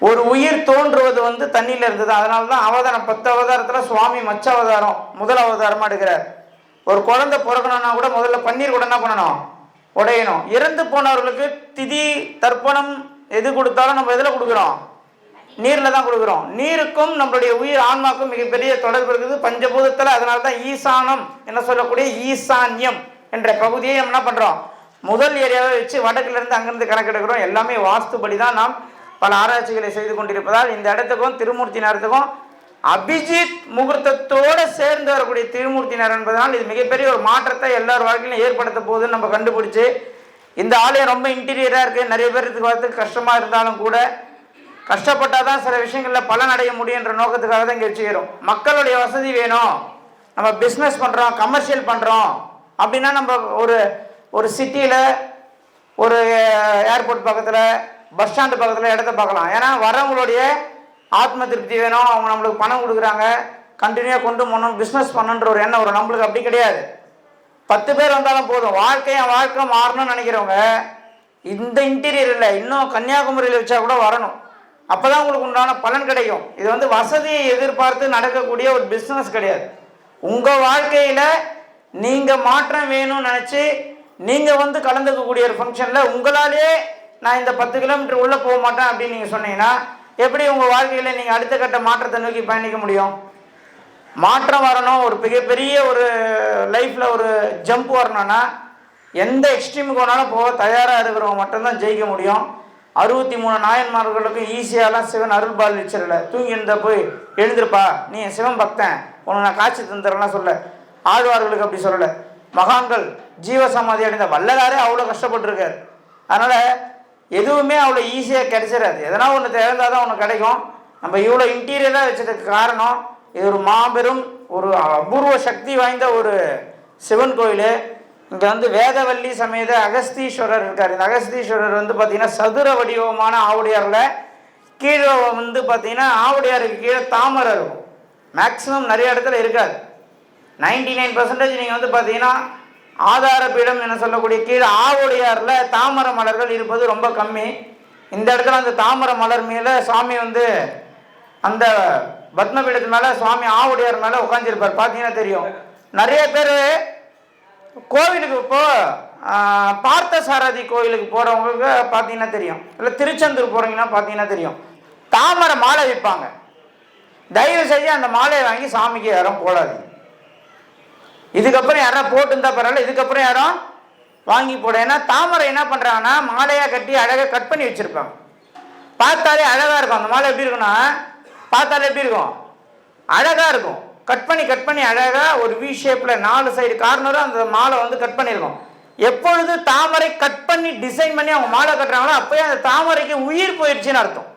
ஒரு உயிர் தோன்றுவது வந்து தண்ணியில் இருந்தது. அதனால தான் அவதாரம் பத்து அவதாரத்தில் சுவாமி மச்ச அவதாரம் முதல் அவதாரமாக எடுக்கிறார். ஒரு குழந்தை பிறக்கணும்னா கூட முதல்ல பன்னீர் கூட என்ன பண்ணணும்? உடையணும். இறந்து போனவர்களுக்கு திதி தர்ப்பணம் எது கொடுத்தாலும் நம்ம எதில் கொடுக்குறோம்? நீரில் தான் கொடுக்குறோம். நீருக்கும் நம்மளுடைய உயிர் ஆன்மாக்கும் மிகப்பெரிய தொடர்பு இருக்குது. பஞ்சபூதத்தில் அதனால தான் ஈசானம் என்ன சொல்லக்கூடிய ஈசான்யம் என்ற பகுதியை நம்ம என்ன பண்ணுறோம் முதல் ஏரியாவை வச்சு வடக்குலேருந்து அங்கேருந்து கணக்கெடுக்கிறோம். எல்லாமே வாஸ்துபடி தான் நாம் பல ஆராய்ச்சிகளை செய்து கொண்டிருப்பதால் இந்த இடத்துக்கும் திருமூர்த்தி நேரத்துக்கும் அபிஜித் முகூர்த்தத்தோடு சேர்ந்து வரக்கூடிய திருமூர்த்தி நேரம் என்பதனால் இது மிகப்பெரிய ஒரு மாற்றத்தை எல்லார் வாழ்க்கையிலும் ஏற்படுத்த போகுதுன்னு நம்ம கண்டுபிடிச்சு இந்த ஆலயம் ரொம்ப இன்டீரியராக இருக்குது நிறைய பேருக்கு வரத்துக்கு கஷ்டமாக இருந்தாலும் கூட கஷ்டப்பட்டால் தான் சில விஷயங்களில் பலன் அடைய முடியுன்ற நோக்கத்துக்காக தான் இங்கே வச்சுக்கிறோம். மக்களுடைய வசதி வேணும். நம்ம பிஸ்னஸ் பண்ணுறோம் கமர்ஷியல் பண்ணுறோம் அப்படின்னா நம்ம ஒரு ஒரு சிட்டியில் ஒரு ஏர்போர்ட் பக்கத்தில் பஸ் ஸ்டாண்டு பக்கத்தில் இடத்த பார்க்கலாம். ஏன்னா வரவங்களுடைய ஆத்ம திருப்தி வேணும். அவங்க நம்மளுக்கு பணம் கொடுக்குறாங்க. கண்டினியூவாக கொண்டு போகணும். பிஸ்னஸ் பண்ணணுன்ற ஒரு எண்ணம் வரும். நம்மளுக்கு அப்படி கிடையாது. பத்து பேர் வந்தாலும் போதும். வாழ்க்கையை வாழ்க்கை மாறணும்னு நினைக்கிறவங்க இந்த இன்டீரியர் இல்லை இன்னும் கன்னியாகுமரியில் வச்சா கூட வரணும். அப்போ தான் உங்களுக்கு உண்டான பலன் கிடைக்கும். இது வந்து வசதியை எதிர்பார்த்து நடக்கக்கூடிய ஒரு பிஸ்னஸ் கிடையாது. உங்கள் வாழ்க்கையில் நீங்கள் மாற்றம் வேணும்னு நினச்சி நீங்கள் வந்து கலந்துக்கக்கூடிய ஒரு ஃபங்க்ஷனில் உங்களாலேயே நான் இந்த பத்து கிலோமீட்டர் உள்ளே போக மாட்டேன் அப்படின்னு நீங்கள் சொன்னீங்கன்னா எப்படி உங்கள் வாழ்க்கையில் நீங்கள் அடுத்த கட்ட மாற்றத்தை நோக்கி பயணிக்க முடியும்? மாற்றம் வரணும். ஒரு மிகப்பெரிய ஒரு லைஃப்பில் ஒரு ஜம்ப் வரணும்னா எந்த எக்ஸ்ட்ரீமுக்கு வேணாலும் போக தயாராக இருக்கிறவங்க மட்டும்தான் ஜெயிக்க முடியும். அறுபத்தி மூணு நாயன்மார்களுக்கும் ஈஸியாலாம் சிவன் அருள்பால் வச்சிடல தூங்கி இருந்த போய் எழுந்திருப்பா. நீ சிவன் பக்தன். உனக்கு நான் காட்சி தந்துடலாம் சொல்ல ஆழ்வார்களுக்கு அப்படி சொல்லலை. மகான்கள் ஜீவசமாதி அடைந்த வல்லதாரே அவ்வளோ கஷ்டப்பட்டிருக்காரு. அதனால் எதுவுமே அவ்வளோ ஈஸியாக கிடைச்சிடாது எதனா ஒன்று திறந்தால் தான் ஒன்று கிடைக்கும். நம்ம இவ்வளோ இன்டீரியராக வச்சதுக்கு காரணம் இது ஒரு மாபெரும் ஒரு அபூர்வ சக்தி வாய்ந்த ஒரு சிவன் கோயில். இங்கே வந்து வேதவல்லி சமேத அகஸ்தீஸ்வரர் இருக்கார். இந்த அகஸ்தீஸ்வரர் வந்து பார்த்திங்கன்னா சதுர வடிவமான ஆவுடையாரில் கீழே வந்து பார்த்திங்கன்னா ஆவுடையாருக்கு கீழே தாமரை இருக்கும். மேக்ஸிமம் நிறைய இடத்துல இருக்காது. நைன்டி நைன் பர்சன்டேஜ் நீங்கள் வந்து பார்த்தீங்கன்னா ஆதார பீடம் என சொல்லக்கூடிய கீழே ஆவுடையாரில் தாமரை மலர்கள் இருப்பது ரொம்ப கம்மி. இந்த இடத்துல அந்த தாமரை மலர் மேலே சுவாமி வந்து அந்த பத்மபீடத்து மேலே சுவாமி ஆவுடையார் மேலே உட்காந்துருப்பார் பார்த்தீங்கன்னா தெரியும். நிறைய பேர் கோவிலுக்கு இப்போ பார்த்த சாரதி கோவிலுக்கு போகிறவங்களுக்கு பார்த்தீங்கன்னா தெரியும். இல்லை திருச்செந்தூர் போகிறீங்கன்னா பார்த்தீங்கன்னா தெரியும். தாமரை மாலை விற்பாங்க. தயவு செஞ்சு அந்த மாலையை வாங்கி சாமிக்கு யாரும் போடாதீங்க. இதுக்கப்புறம் யாரும் போட்டுருந்தா பரவாயில்ல இதுக்கப்புறம் யாரும் வாங்கி போட. ஏன்னா தாமரை என்ன பண்ணுறாங்கன்னா மாலையாக கட்டி அழகாக கட் பண்ணி வச்சுருப்பாங்க. பார்த்தாலே அழகாக இருக்கும். அந்த மாலை எப்படி இருக்குன்னா பார்த்தாலே எப்படி இருக்கும்? அழகாக இருக்கும். கட் பண்ணி கட் பண்ணி அழகாக ஒரு வி ஷேப்பில் நாலு சைடு கார்னரும் அந்த மாலை வந்து கட் பண்ணியிருக்கோம். எப்பொழுது தாமரை கட் பண்ணி டிசைன் பண்ணி அவங்க மாலை கட்டுறாங்களோ அப்போயே அந்த தாமரைக்கு உயிர் போயிடுச்சுன்னு அர்த்தம்.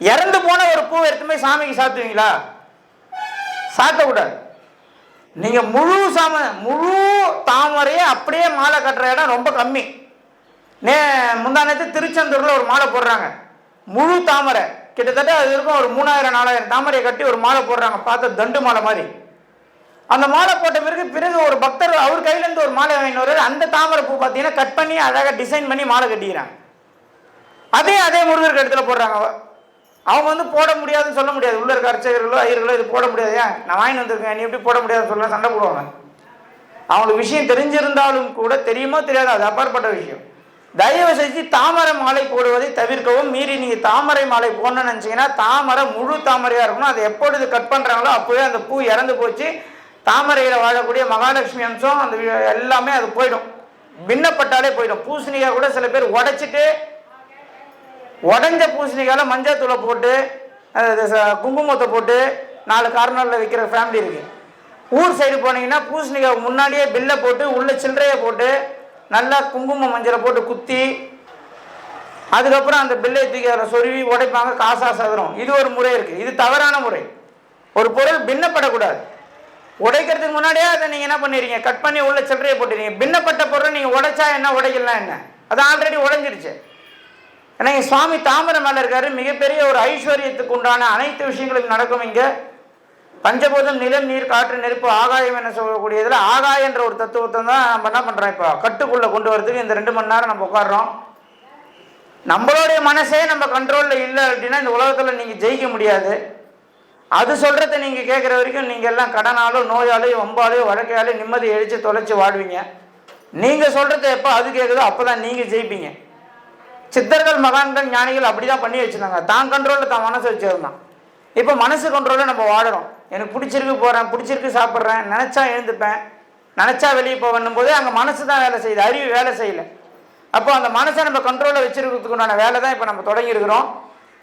இறந்து போன ஒரு பூ எடுத்துமே சாமிக்கு சாத்துவீங்களா? சாத்தக்கூடாது. நீங்க முழு சாம முழு தாமரையே அப்படியே மாலை கட்டுற இடம் ரொம்ப கம்மி. நே முந்தா நேரத்து திருச்செந்தூர்ல ஒரு மாலை போடுறாங்க. முழு தாமரை. கிட்டத்தட்ட அது இருக்கும் ஒரு மூணாயிரம் நாலாயிரம் தாமரையை கட்டி ஒரு மாலை போடுறாங்க. பார்த்து தண்டு மாலை மாதிரி. அந்த மாலை போட்ட பிறகு பிறகு ஒரு பக்தர் அவர் கையிலேருந்து ஒரு மாலை வாங்கிட்டு வர்றாரு. அந்த தாமரை பூ பார்த்தீங்கன்னா கட் பண்ணி அழகாக டிசைன் பண்ணி மாலை கட்டிக்கிறாங்க. அதே அதே முருகருக்கு இடத்துல போடுறாங்க. அவ. அவங்க வந்து போட முடியாதுன்னு சொல்ல முடியாது. உள்ள இருக்க அர்ச்சகர்களோ ஐயர்களோ இது போட முடியாது. ஏன்? நான் வாங்கி வந்திருக்கேன். நீ எப்படி போட முடியாதுன்னு சொல்ல சண்டை போடுவாங்க. அவங்களுக்கு விஷயம் தெரிஞ்சிருந்தாலும் கூட தெரியுமோ தெரியாது அது அப்பாற்பட்ட விஷயம். தயவு செஞ்சு தாமரை மாலை போடுவதை தவிர்க்கவும். மீறி நீங்கள் தாமரை மாலை போடணும்னு நினச்சிங்கன்னா தாமரை முழு தாமரையாக இருக்கணும். அதை எப்பொழுது கட் பண்ணுறாங்களோ அப்போவே அந்த பூ இறந்து போச்சு. தாமரையில் வாழக்கூடிய மகாலட்சுமி அம்சம் அந்த எல்லாமே அது போயிடும். பின்னப்பட்டாலே போயிடும். பூசணிக்காய் கூட சில பேர் உடைச்சிட்டு உடஞ்ச பூசணிக்கால மஞ்சள் தூளை போட்டு குங்குமத்தை போட்டு நாலு கார்னரில் விற்கிற ஃபேமிலி இருக்குது ஊர் சைடு போனீங்கன்னா பூசணிக்காய் முன்னாடியே பில்லை போட்டு உள்ளே சில்லறையை போட்டு நல்லா குங்குமம் மஞ்சளை போட்டு குத்தி அதுக்கப்புறம் அந்த பில்லை தூக்கி அதில் சொருவி உடைப்பாங்க காசா சதுரம். இது ஒரு முறை இருக்குது இது தவறான முறை. ஒரு பொருள் பின்னப்படக்கூடாது. உடைக்கிறதுக்கு முன்னாடியே அதை நீங்கள் என்ன பண்ணிடுறீங்க? கட் பண்ணி உள்ள சில்லறையை போட்டுறீங்க பின்னப்பட்ட பொருளை நீங்கள் உடைச்சா என்ன? உடைக்கலாம் என்ன? அது ஆல்ரெடி உடைஞ்சிருச்சு. ஏன்னா இங்க சுவாமி தாமரை மேல இருக்காரு. மிகப்பெரிய ஒரு ஐஸ்வர்யத்துக்கு உண்டான அனைத்து விஷயங்களும் நடக்கும் இங்கே. பஞ்சபூதம் நிலம் நீர் காற்று நெருப்பு ஆகாயம் என சொல்லக்கூடியதில் ஆகாய என்ற ஒரு தத்துவத்தை தான் நம்ம என்ன பண்ணுறோம் இப்போ? கட்டுக்குள்ளே கொண்டு வரதுக்கு இந்த ரெண்டு மணி நேரம் நம்ம உட்காடுறோம் நம்மளுடைய மனசே நம்ம கண்ட்ரோலில் இல்லை அப்படின்னா இந்த உலகத்தில் நீங்கள் ஜெயிக்க முடியாது. அது சொல்கிறத நீங்கள் கேட்குற வரைக்கும் நீங்கள் எல்லாம் கடனாலோ நோயாலையோ ஒம்பாலையோ வழக்கையாலையோ நிம்மதி எழுச்சி தொலைச்சி வாடுவீங்க நீங்கள் சொல்கிறத எப்போ அது கேட்குதோ அப்போ தான் நீங்கள் ஜெயிப்பீங்க. சித்தர்கள் மகான்கள் ஞானிகள் அப்படிதான் பண்ணி வச்சுருந்தாங்க. தான் கண்ட்ரோலில் தான் மனசு வச்சிருந்தான் இப்போ மனசு கண்ட்ரோலில் நம்ம வாடுறோம் எனக்கு பிடிச்சிருக்கு போகிறேன் பிடிச்சிருக்கு சாப்பிட்றேன் நினச்சா எழுந்துப்பேன் நினச்சா வெளியே போகணும் போது அங்கே மனசு தான் வேலை செய்யுது. அறிவு வேலை செய்யலை. அப்போ அந்த மனசை நம்ம கண்ட்ரோலில் வச்சிருக்கிறதுக்குண்டான வேலை தான் இப்போ நம்ம தொடங்கியிருக்கிறோம்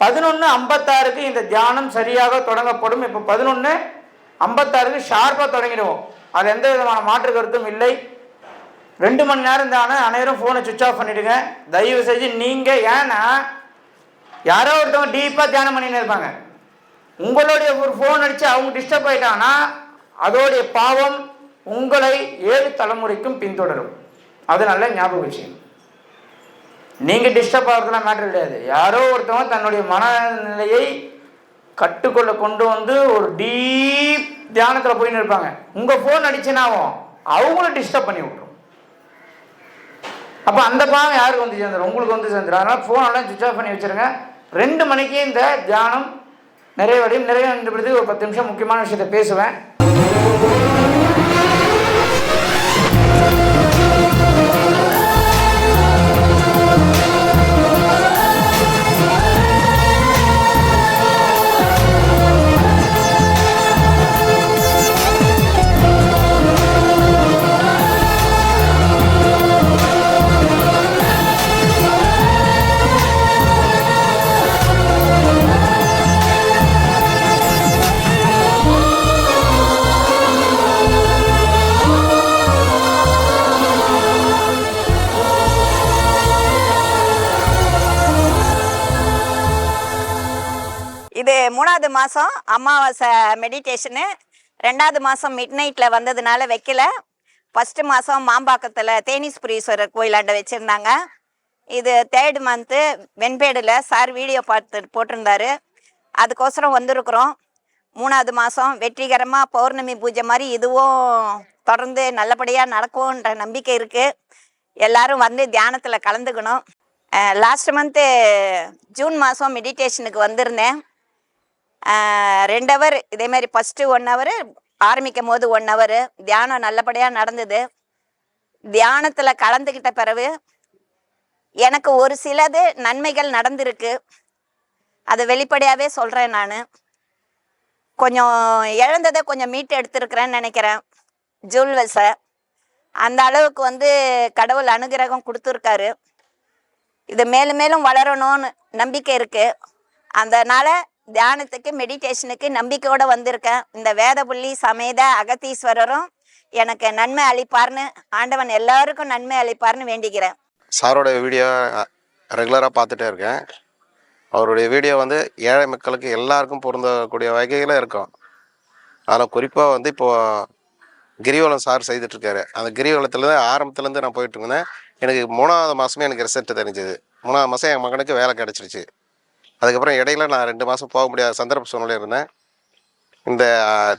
பதினொன்று ஐம்பத்தாறுக்கு இந்த தியானம் சரியாக தொடங்கப்படும். இப்போ பதினொன்று ஐம்பத்தாறுக்கு ஷார்ப்பாக தொடங்கிடுவோம். அது எந்த விதமான மாற்று கருத்தும் இல்லை. ரெண்டு மணி நேரம் தானே அனைவரும் ஃபோனை சுவிச் ஆஃப் பண்ணிவிடுங்க தயவு செஞ்சு நீங்கள் ஏன்னா யாரோ ஒருத்தவங்க டீப்பாக தியானம் பண்ணின்னு இருப்பாங்க. உங்களுடைய ஒரு ஃபோன் அடித்து அவங்க டிஸ்டர்ப் ஆயிட்டாங்கன்னா அதோடைய பாவம் உங்களை ஏழு தலைமுறைக்கும் பின்தொடரும். அது நல்ல ஞாபக விஷயம். நீங்கள் டிஸ்டர்ப் ஆகிறதுலாம் மேட்டர் கிடையாது. யாரோ ஒருத்தவங்க தன்னுடைய மனநிலையை கட்டுக்குள்ளே கொண்டு வந்து ஒரு டீப் தியானத்தில் போயின்னு இருப்பாங்க. உங்கள் ஃபோன் அடிச்சுனாவும் அவங்களும் டிஸ்டர்ப் பண்ணி விட்ரும் அப்போ அந்த பாவம் யாருக்கு வந்து சேர்ந்துடும் உங்களுக்கு வந்து சேர்ந்துடும் அதனால் ஃபோனெல்லாம் சுவிச் ஆஃப் பண்ணி வச்சுருங்க. ரெண்டு மணிக்கு இந்த தியானம் நிறைவடையும். நிறைவடைந்து ஒரு பத்து நிமிஷம் முக்கியமான விஷயத்தை பேசுவேன். மாதம் அமாவாசை மெடிடேஷனு ரெண்டாவது மாதம் மிட் நைட்டில் வந்ததுனால வைக்கல. ஃபஸ்ட்டு மாதம் மாம்பாக்கத்தில் தேனீஸ்புரீஸ்வரர் கோயிலாண்ட வச்சுருந்தாங்க. இது தேர்ட் மந்த்து வெண்பேடில் சார் வீடியோ பார்த்து போட்டிருந்தாரு. அதுக்கோசரம் வந்திருக்கிறோம். மூணாவது மாதம் வெற்றிகரமாக பௌர்ணமி பூஜை மாதிரி இதுவும் தொடர்ந்து நல்லபடியாக நடக்கும்ன்ற நம்பிக்கை இருக்குது எல்லாரும் வந்து தியானத்தில் கலந்துக்கணும். லாஸ்ட் மந்த்து ஜூன் மாதம் மெடிடேஷனுக்கு வந்திருந்தேன். ரெண்டு ஹவர் இதேமாரி ஃபஸ்ட்டு ஒன் ஹவர் ஆரம்பிக்கும் போது ஒன் ஹவர் தியானம் நல்லபடியாக நடந்தது. தியானத்தில் கலந்துக்கிட்ட பிறகு எனக்கு ஒரு சிலது நன்மைகள் நடந்திருக்கு. அதை வெளிப்படையாகவே சொல்கிறேன் நான். கொஞ்சம் இழந்ததை கொஞ்சம் மீட்டு எடுத்திருக்கிறேன்னு நினைக்கிறேன். ஜூல்வெல்ஸை அந்த அளவுக்கு வந்து கடவுள் அனுகிரகம் கொடுத்துருக்காரு. இது மேலும் மேலும் வளரணும்னு நம்பிக்கை இருக்குது அதனால் தியானத்துக்கு மெடிடேஷனுக்கு நம்பிக்கையோடு வந்திருக்கேன். இந்த வேதபுள்ளி சமேத அகத்தீஸ்வரரும் எனக்கு நன்மை அளிப்பார்னு ஆண்டவன் எல்லாருக்கும் நன்மை அளிப்பார்னு வேண்டிக்கிறேன். சாரோட வீடியோ ரெகுலராக பார்த்துட்டே இருக்கேன். அவருடைய வீடியோ வந்து ஏழை மக்களுக்கு எல்லாருக்கும் பொருந்தக்கூடிய வகையில் இருக்கும். அதில் குறிப்பாக வந்து இப்போது கிரிவலம் சார் செய்துட்ருக்காரு அந்த கிரிவலத்துலேருந்து ஆரம்பத்துலேருந்து நான் போயிட்டு இருந்தேன். எனக்கு மூணாவது மாதமே எனக்கு ரிசல்ட் தெரிஞ்சது. மூணாவது மாதம் என் மகனுக்கு வேலை கிடச்சிருச்சு. அதுக்கப்புறம் இடையில நான் ரெண்டு மாதம் போக முடியாத சந்தர்ப்ப சூழ்நிலை இருந்தேன். இந்த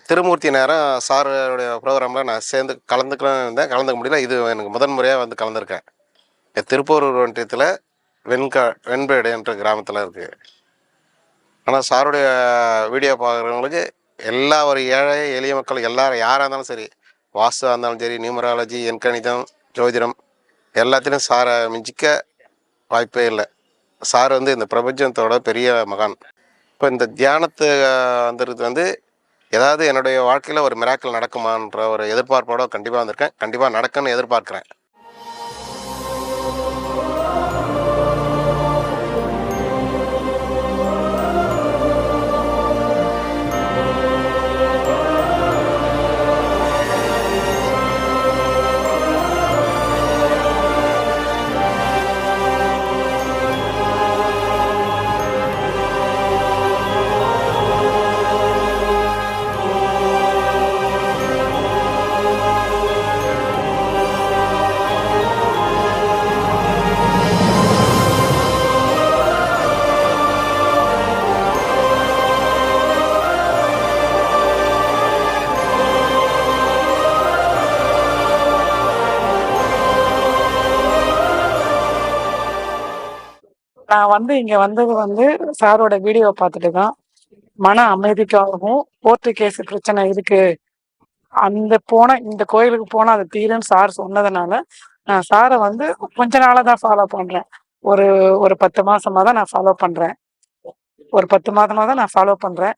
திருமூர்த்தி நேரம் சாருடைய ப்ரோக்ராமில் நான் சேர்ந்து கலந்துக்கலாம் இருந்தேன். கலந்துக்க முடியல. இது எனக்கு முதன் முறையாக வந்து கலந்துருக்கேன். திருப்பூரூர் ஒன்றியத்தில் வெண்கா வெண்பேடுன்ற கிராமத்தில் இருக்குது ஆனால் சாருடைய வீடியோ பார்க்குறவங்களுக்கு எல்லா ஒரு ஏழை எளிய மக்கள் எல்லாரும் யாராக இருந்தாலும் சரி வாஸ்துவாக இருந்தாலும் சரி நியூமராலஜி எண்கணிதம் ஜோதிடம் எல்லாத்திலையும் சாரை மிஞ்சிக்க வாய்ப்பே இல்லை. சார் வந்து இந்த பிரபஞ்சத்தோட பெரிய மகான். இப்போ இந்த தியானத்து வந்துடுறது வந்து ஏதாவது என்னுடைய வாழ்க்கையில் ஒரு மிராக்கள் நடக்குமான்ற ஒரு எதிர்பார்ப்போட கண்டிப்பாக வந்திருக்கேன். கண்டிப்பாக நடக்குன்னு எதிர்பார்க்குறேன். நான் வந்து இங்க வந்தது வந்து சாரோட வீடியோ பார்த்துட்டு தான் மன அமைதிக்காகவும் கோர்ட்டு கேஸ் பிரச்சனை இருக்கு. அந்த போன இந்த கோயிலுக்கு போனா அது தீருன்னு சார் சொன்னதுனால நான் சாரை வந்து கொஞ்ச நாளா தான் ஃபாலோ பண்றேன். ஒரு ஒரு பத்து மாசமா தான் நான் ஃபாலோ பண்றேன். ஒரு பத்து மாதமா தான் நான் ஃபாலோ பண்றேன்.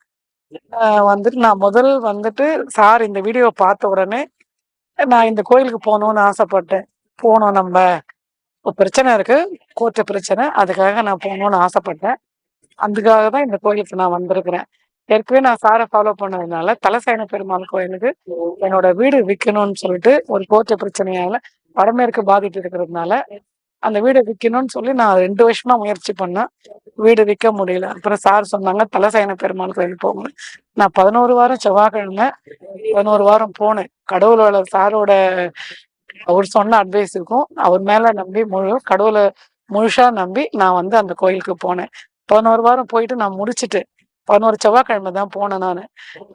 வந்துட்டு நான் முதல் வந்துட்டு சார் இந்த வீடியோ பார்த்த உடனே நான் இந்த கோயிலுக்கு போகணும்னு ஆசைப்பட்டேன். போகணும் நம்ம. இப்போ பிரச்சனை இருக்கு. கோர்ட்டு பிரச்சனை. அதுக்காக நான் போகணும்னு ஆசைப்பட்டேன். அதுக்காக தான் இந்த கோயிலுக்கு நான் வந்திருக்கிறேன். ஏற்கனவே நான் சாரை ஃபாலோ பண்ணதுனால தலசைன பெருமாள் கோயிலுக்கு என்னோட வீடு விற்கணும்னு சொல்லிட்டு ஒரு கோர்ட்டு பிரச்சனையால வடமேற்கு பாதிட்டு இருக்கிறதுனால அந்த வீடை விற்கணும்னு சொல்லி நான் ரெண்டு வருஷமா முயற்சி பண்ணேன். வீடு விற்க முடியல. அப்புறம் சார் சொன்னாங்க தலசைன பெருமாள் கோயில் போகணும். நான் பதினோரு வாரம் செவ்வாய்க்கிழமை பதினோரு வாரம் போனேன். கடவுளோட சாரோட அவர் சொன்ன அட்வைஸுக்கும் அவர் மேல நம்பி முழு கடவுளை முழுசா நம்பி நான் வந்து அந்த கோயிலுக்கு போனேன். பதினோரு வாரம் போயிட்டு நான் முடிச்சிட்டு பதினோரு செவ்வாய்க்கிழமை தான் போனேன் நான்.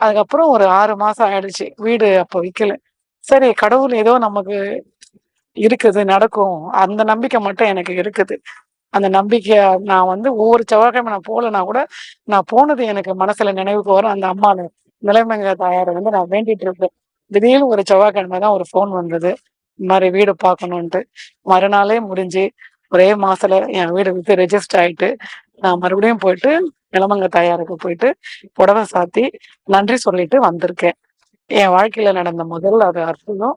அதுக்கப்புறம் ஒரு ஆறு மாசம் ஆயிடுச்சு வீடு அப்போ விற்கல சரி கடவுள் ஏதோ நமக்கு இருக்குது நடக்கும். அந்த நம்பிக்கை மட்டும் எனக்கு இருக்குது. அந்த நம்பிக்கைய நான் வந்து ஒவ்வொரு செவ்வாய்க்கிழமை நான் போலனா கூட நான் போனது எனக்கு மனசுல நினைவுக்கு வரும். அந்த அம்மா நிலைமங்க தாயாரை வந்து நான் வேண்டிட்டு இருப்பேன் திடீர்னு ஒரு செவ்வாய்க்கிழமை தான் ஒரு ஃபோன் வந்தது. இந்த மாதிரி வீடு பார்க்கணுன்ட்டு மறுநாளே முடிஞ்சு ஒரே மாசத்துல என் வீடு வித்து ரெஜிஸ்டர் ஆயிட்டு நான் மறுபடியும் போயிட்டு நிலமங்க தாயாருக்கு போயிட்டு புடவை சாத்தி நன்றி சொல்லிட்டு வந்திருக்கேன். என் வாழ்க்கையில நடந்த முதல் அது அற்புதம்.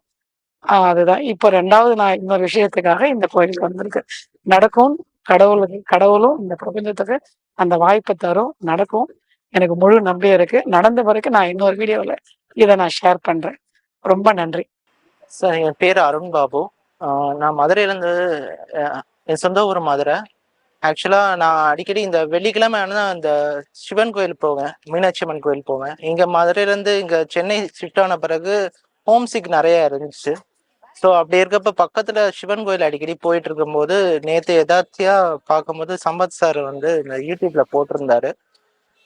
அதுதான். இப்போ ரெண்டாவது நான் இன்னொரு விஷயத்துக்காக இந்த கோயிலுக்கு வந்திருக்கேன். நடக்கும் கடவுளுக்கு கடவுளும் இந்த பிரபஞ்சத்துக்கு அந்த வாய்ப்பை தரும் நடக்கும். எனக்கு முழு நம்பிக்கை இருக்கு. நடந்த பிறகு நான் இன்னொரு வீடியோவில் இதை நான் ஷேர் பண்றேன். ரொம்ப நன்றி. சார் என் பேர் அருண் பாபு. நான் மதுரையிலேருந்து என் சொந்த ஊர் மதுரை. ஆக்சுவலாக நான் அடிக்கடி இந்த வெள்ளிக்கிழமை ஆனால் இந்த சிவன் கோயில் போவேன். மீனாட்சி அம்மன் கோயில் போவேன். இங்கே மதுரையிலேருந்து இங்கே சென்னை ஷிஃப்ட் ஆன பிறகு ஹோம் சிக் நிறைய இருந்துச்சு. ஸோ அப்படி இருக்கப்ப பக்கத்தில் சிவன் கோயில் அடிக்கடி போயிட்டு இருக்கும்போது நேற்று எதார்த்தியாக பார்க்கும்போது சம்பத் சார் வந்து இந்த யூடியூப்பில் போட்டிருந்தாரு.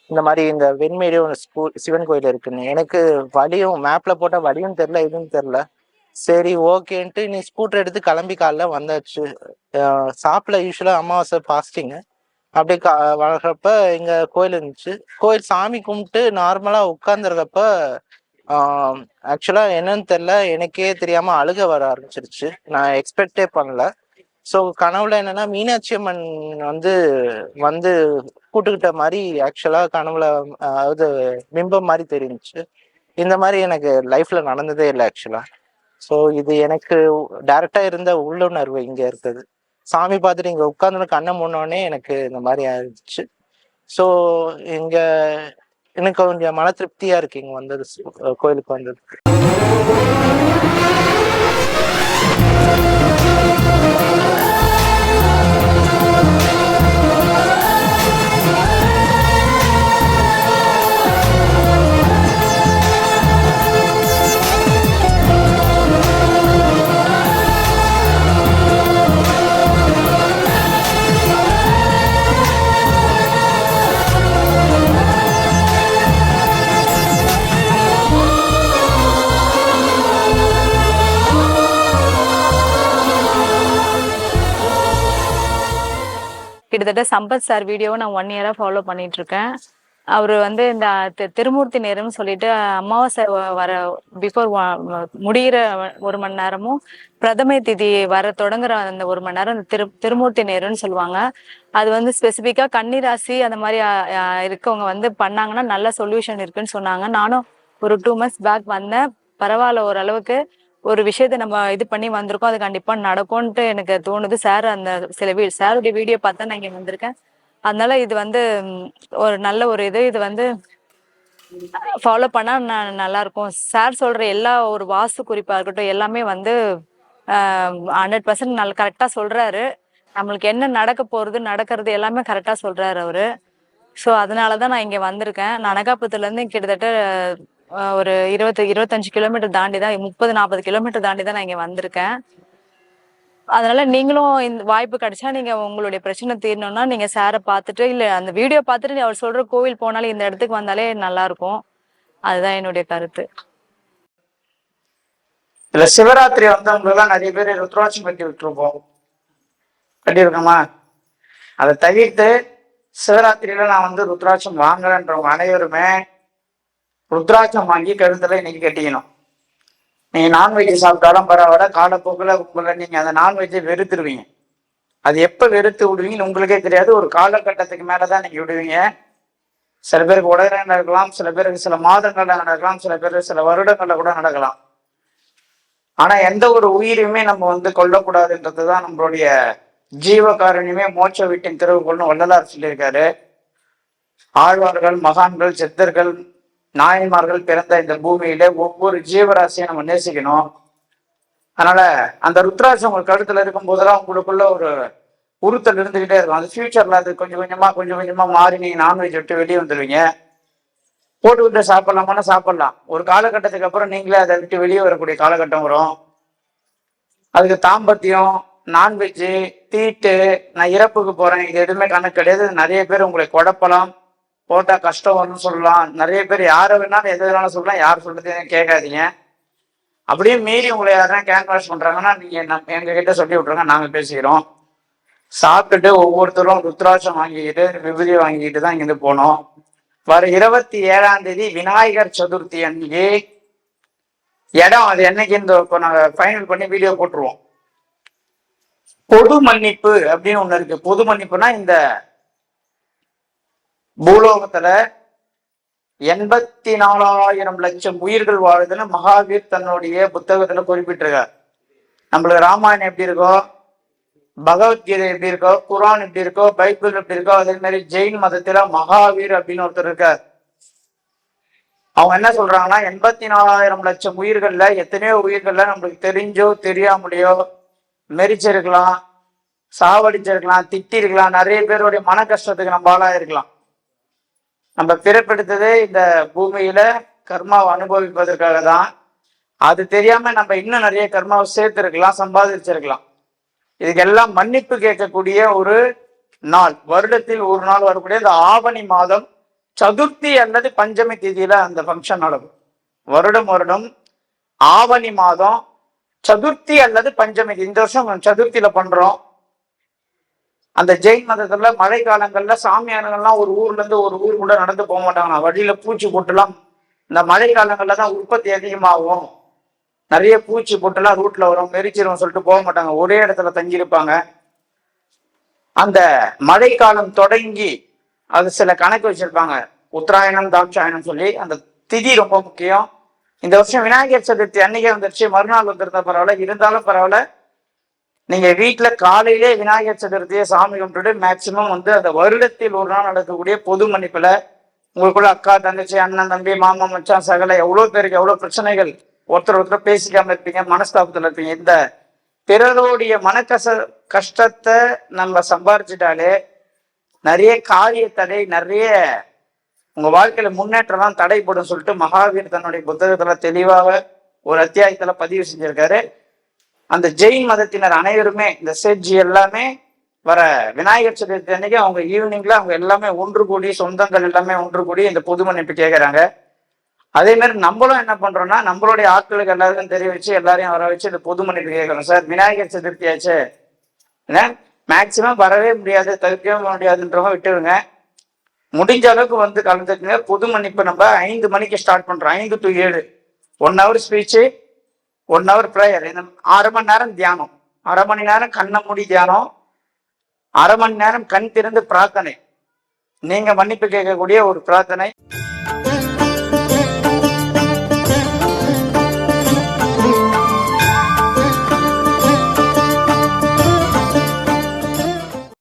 இந்த மாதிரி இந்த வெண்மேடியும் ஸ்கூல் சிவன் கோயில் இருக்குன்னு. எனக்கு வழியும் மேப்பில் போட்டால் வழியும் தெரில எதுவும் தெரில சரி ஓகேன்ட்டு நீ ஸ்கூட்டர் எடுத்து கிளம்பி காலைல வந்தாச்சு. ஷாப்ல யூஸ்வலாக அமாவாசை ஃபாஸ்டிங்கு அப்படியே கா வளர்கிறப்ப எங்கள் கோயில் இருந்துச்சு. கோயில் சாமி கும்பிட்டு நார்மலாக உட்காந்துருக்கப்ப ஆக்சுவலாக என்னன்னு தெரில எனக்கே தெரியாமல் அழுக வர ஆரம்பிச்சிருச்சு. நான் எக்ஸ்பெக்டே பண்ணல. ஸோ கனவுல என்னன்னா மீனாட்சி அம்மன் வந்து வந்து கூட்டுக்கிட்ட மாதிரி ஆக்சுவலாக கனவுல அதாவது பிம்பம் மாதிரி தெரிஞ்சுச்சு. இந்த மாதிரி எனக்கு லைஃப்ல நடந்ததே இல்லை ஆக்சுவலாக ஸோ இது எனக்கு டைரக்டா இருந்த உள்ளுணர்வு இங்க இருக்குது. சாமி பார்த்துட்டு இங்க உட்காந்து கண்ணை முன்னோடனே எனக்கு இந்த மாதிரி ஆயிடுச்சு. ஸோ இங்க எனக்கு கொஞ்சம் மன திருப்தியா இருக்கு இங்க வந்தது கோயிலுக்கு வந்ததுக்கு. கிட்டத்தட்ட சம்பத் சார் வீடியோவை நான் ஒன் இயரா ஃபாலோ பண்ணிட்டு இருக்கேன் அவர் வந்து இந்த திருமூர்த்தி நேரம்னு சொல்லிட்டு அமாவாசை வ- வர பிஃபோர் முடிகிற ஒரு மணி நேரமும் பிரதமை திதி வர தொடங்குற அந்த ஒரு மணி நேரம் திரு திருமூர்த்தி நேரம்னு சொல்லுவாங்க. அது வந்து ஸ்பெசிஃபிக்கா கன்னிராசி அந்த மாதிரி இருக்கவங்க வந்து பண்ணாங்கன்னா நல்ல சொல்யூஷன் இருக்குன்னு சொன்னாங்க. நானும் ஒரு டூ மந்த்ஸ் பேக் வந்தேன். பரவாயில்ல ஓரளவுக்கு. ஒரு விஷயத்த நம்ம இது பண்ணி வந்திருக்கோம் அது கண்டிப்பா நடக்கும்ட்டு எனக்கு தோணுது. சார் அந்த சில வீ சாருடைய வீடியோ பார்த்தா நான் இங்க வந்திருக்கேன். அதனால இது வந்து ஒரு நல்ல ஒரு இது. இது வந்து ஃபாலோ பண்ணா நான் நல்லா இருக்கும் சார் சொல்ற எல்லா ஒரு வாஸ்து குறிப்பா இருக்கட்டும் எல்லாமே வந்து ஹண்ட்ரட் பர்சன்ட் நல்ல கரெக்டா சொல்றாரு. நம்மளுக்கு என்ன நடக்க போறது நடக்கிறது எல்லாமே கரெக்டா சொல்றாரு அவரு. ஸோ அதனால தான் நான் இங்கே வந்திருக்கேன். நான் அனகாபுரத்துல இருந்து கிட்டத்தட்ட ஒரு இருபத்தி இருபத்தஞ்சு கிலோமீட்டர் தாண்டி தான் முப்பது நாற்பது கிலோமீட்டர் தாண்டி தான் நான் இங்கே வந்திருக்கேன். அதனால நீங்களும் இந்த வாய்ப்பு கிடைச்சா நீங்க உங்களுடைய பிரச்சனை தீரணும்னா நீங்க சாரை பார்த்துட்டு இல்ல அந்த வீடியோ பார்த்துட்டு அவர் சொல்ற கோவில் போனாலே இந்த இடத்துக்கு வந்தாலே நல்லா இருக்கும் அதுதான் என்னுடைய கருத்து. இல்ல சிவராத்திரி வந்தவங்களெல்லாம் நிறைய பேர் ருத்ராட்சம் கட்டி விட்டுருப்போம். கட்டியிருக்கோமா அதை தவிர்த்து சிவராத்திரியில நான் வந்து ருத்ராட்சம் வாங்குறேன்றவங்க அனைவருமே ருத்ராட்சம் வாங்கி கழுத்துல இன்னைக்கு கட்டிக்கணும். நீங்க நான்வெஜ் சாப்பிட்டாலும் பரவாயில்ல காலப்போக்கில் உங்களை நீங்க அந்த நான்வெஜ்ஜை வெறுத்துருவீங்க. அது எப்ப வெறுத்து விடுவீங்கன்னு உங்களுக்கே தெரியாது. ஒரு காலகட்டத்துக்கு மேலதான் நீங்க விடுவீங்க. சில பேருக்கு உடனே நடக்கலாம் சில பேருக்கு சில மாதங்கள்ல நடக்கலாம் சில பேருக்கு சில வருடங்கள்ல கூட நடக்கலாம். ஆனா எந்த ஒரு உயிரையுமே நம்ம வந்து கொல்லக்கூடாதுன்றதுதான் நம்மளுடைய ஜீவகாரணியுமே. மோட்ச வீட்டின் திறவுகோள்னு வள்ளலார் சொல்லியிருக்காரு. ஆழ்வார்கள் மகான்கள் சித்தர்கள் நாயன்மார்கள் பிறந்த இந்த பூமியில ஒவ்வொரு ஜீவராசியை நம்ம நேசிக்கணும். அதனால அந்த ருத்ராசி உங்க கழுத்துல இருக்கும் போதெல்லாம் உங்களுக்குள்ள ஒரு உறுத்தல் இருந்துகிட்டே இருக்கும். அது ஃபியூச்சர்ல அது கொஞ்சம் கொஞ்சமா கொஞ்சம் கொஞ்சமா மாறி நீங்க நான்வெஜ் விட்டு வெளியே வந்துடுவீங்க விட்டு சாப்பிடலாமான்னா சாப்பிடலாம் ஒரு காலகட்டத்துக்கு அப்புறம் நீங்களே அதை விட்டு வெளியே வரக்கூடிய காலகட்டம் வரும். அதுக்கு தாம்பத்தியம் நான்வெஜ்ஜு தீட்டு நான் இறப்புக்கு போறேன். இது எதுவுமே கணக்கு கிடையாது. நிறைய பேர் உங்களை குழப்பலாம். போட்டா கஷ்டம் வரும்னு சொல்லலாம். நிறைய பேர் யாரை வேணாலும் எது வேணாலும் சொல்லலாம். யார் சொல்றதையும் கேட்காதீங்க. அப்படியே மீறி உங்களை யாருன்னா கேன்வாஷ் பண்றாங்கன்னா நீங்க நம்ம எங்க கிட்ட சொல்லி விட்ருங்க நாங்க பேசிக்கிறோம். சாப்பிட்டுட்டு ஒவ்வொருத்தரும் ருத்ராட்சம் வாங்கிக்கிட்டு விபூதி வாங்கிக்கிட்டு தான் இங்கிருந்து போனோம். வர இருபத்தி ஏழாம் தேதி விநாயகர் சதுர்த்தி அன்னைக்கு இடம் அது என்னைக்கு இந்த இப்போ நாங்க ஃபைனல் பண்ணி வீடியோ போட்டுருவோம். பொது மன்னிப்பு அப்படின்னு ஒண்ணு இருக்கு. பொது மன்னிப்புனா இந்த பூலோகத்துல எண்பத்தி நாலாயிரம் லட்சம் உயிர்கள் வாழுதுன்னு மகாவீர் தன்னுடைய புத்தகத்துல குறிப்பிட்டிருக்கார். நம்மளுக்கு ராமாயணம் எப்படி இருக்கோ பகவத்கீதை எப்படி இருக்கோ குரான் எப்படி இருக்கோ பைபிள் எப்படி இருக்கோ அதே மாதிரி ஜெயின் மதத்துல மகாவீர் அப்படின்னு ஒருத்தர் இருக்கார். அவங்க என்ன சொல்றாங்கன்னா எண்பத்தி நாலாயிரம் லட்சம் உயிர்கள்ல எத்தனையோ உயிர்கள்ல நம்மளுக்கு தெரிஞ்சோ தெரியாமலையோ மெரிச்சிருக்கலாம் சாவடிச்சிருக்கலாம் திட்டிருக்கலாம் நிறைய பேருடைய மன கஷ்டத்துக்கு நம்ம ஆளாயிருக்கலாம். நம்ம பிறப்பெடுத்ததே இந்த பூமியில கர்மாவை அனுபவிப்பதற்காக தான் அது தெரியாம நம்ம இன்னும் நிறைய கர்மாவை சேர்த்திருக்கலாம் சம்பாதிச்சிருக்கலாம். இதுக்கெல்லாம் மன்னிப்பு கேட்கக்கூடிய ஒரு நாள் வருடத்தில் ஒரு நாள் வரக்கூடிய இந்த ஆவணி மாதம் சதுர்த்தி அல்லது பஞ்சமி தேதியில அந்த ஃபங்க்ஷன் நடக்கும். வருடம் வருடம் ஆவணி மாதம் சதுர்த்தி அல்லது பஞ்சமி இந்த வருஷம் சதுர்த்தியில பண்றோம். அந்த ஜெயின் மதத்துல மழை காலங்கள்ல சாமியார்கள்லாம் ஒரு ஊர்ல இருந்து ஒரு ஊர் கூட நடந்து போக மாட்டாங்க வழியில பூச்சி போட்டுலாம் இந்த மழை காலங்கள்ல தான் உற்பத்தி அதிகமாகும். நிறைய பூச்சி போட்டுலாம் ரூட்ல வரும் மெரிச்சிரும் சொல்லிட்டு போக மாட்டாங்க. ஒரே இடத்துல தங்கியிருப்பாங்க. அந்த மழை காலம் தொடங்கி அது சில கணக்கு வச்சிருப்பாங்க. உத்தராயணம் தாட்சாயணம் சொல்லி அந்த திதி ரொம்ப முக்கியம். இந்த வருஷம் விநாயகர் சதுர்த்தி அன்னைக்கே வந்துருச்சு. மறுநாள் வந்திருந்தா பரவாயில்ல. இருந்தாலும் பரவாயில்ல. நீங்க வீட்டுல காலையிலே விநாயகர் சதுர்த்தியை சாமி கும்பிட்டுட்டு மேக்சிமம் வந்து அந்த வருடத்தில் ஒரு நாள் நடக்கக்கூடிய பொது மன்னிப்புல உங்களுக்குள்ள அக்கா தங்கச்சி அண்ணன் தம்பி மாமா மச்சான் சகல எவ்வளவு பேருக்கு எவ்வளவு பிரச்சனைகள் ஒருத்தர் ஒருத்தர் பேசிக்காம இருப்பீங்க மனஸ்தாபத்துல இருப்பீங்க. இந்த பிறருடைய மனக்கச கஷ்டத்தை நம்ம சம்பாரிச்சிட்டாலே நிறைய காரிய தடை நிறைய உங்க வாழ்க்கையில முன்னேற்றம்லாம் தடைப்படும் சொல்லிட்டு மகாவீர் தன்னுடைய புத்தகத்துல தெளிவாக ஒரு அத்தியாயத்துல பதிவு செஞ்சிருக்காரு. அந்த ஜெயின் மதத்தினர் அனைவருமே இந்த செட்ஜி எல்லாமே வர விநாயகர் சதுர்த்தி அன்னைக்கு அவங்க ஈவினிங்ல அவங்க எல்லாமே ஒன்று கூடி சொந்தங்கள் எல்லாமே ஒன்று கூடி இந்த பொது மன்னிப்பு கேட்கிறாங்க அதே மாதிரி நம்மளும் என்ன பண்றோம்னா நம்மளுடைய ஆட்களுக்கு எல்லாருக்கும் தெரிய வச்சு எல்லாரையும் வர வச்சு இந்த பொது மன்னிப்பு கேட்கறோம் சார் விநாயகர் சதுர்த்தி ஆச்சு? மேக்சிமம் வரவே முடியாது தவிர்க்கவே முடியாதுன்றவங்க விட்டுருங்க. முடிஞ்ச அளவுக்கு வந்து கலந்துக்குங்க. பொது மன்னிப்பு நம்ம ஐந்து மணிக்கு ஸ்டார்ட் பண்றோம். ஐந்து டு ஏழு. One hour speech one hour prayer இந்த அரை மணி நேரம் தியானம். அரை மணி நேரம் கண்ணை மூடி தியானம். அரை மணி நேரம் கண் திறந்து பிரார்த்தனை. நீங்க மன்னிப்பு கேட்கக்கூடிய ஒரு பிரார்த்தனை.